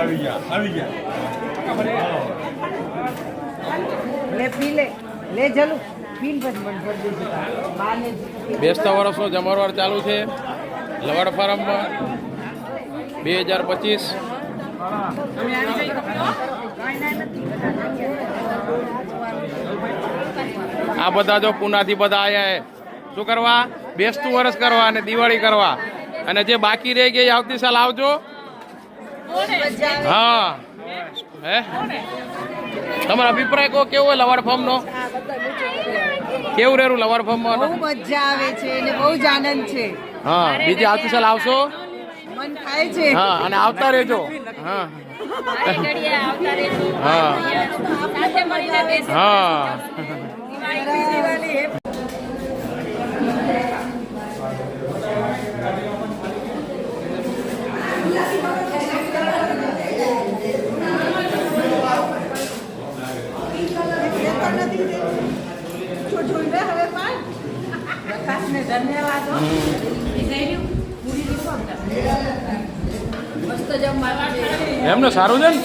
આવી ગયા આવી ગયા. લે પી લે. લે જલુ. પીન પછી મન ભરી દેજો બેસતા વર્ષનો જમણવાર ચાલુ છે. લવાડ ફાર્મમાં બે હજાર પચીસ. આ બધા જો પુનાથી બધા આવ્યા હે. શું કરવા? બેસતું વર્ષ કરવા અને દિવાળી કરવા. અને જે બાકી રહી ગઈ આવતી સાલ આવજો. હા. હે? તમારો અભિપ્રાય કહો કેવો હોય લવાડ ફાર્મનો? કેવું રહેલું લવાડ ફાર્મમાં? બહુ મજા આવે છે અને બહુ જ આનંદ છે. હા બીજી આવતી સાલ આવશો? મન થાય છે. હા અને આવતા રહેજો. હા. હા. હા. પ્રકાશને ધન્યવાદ હો. એમને સારું છે ને?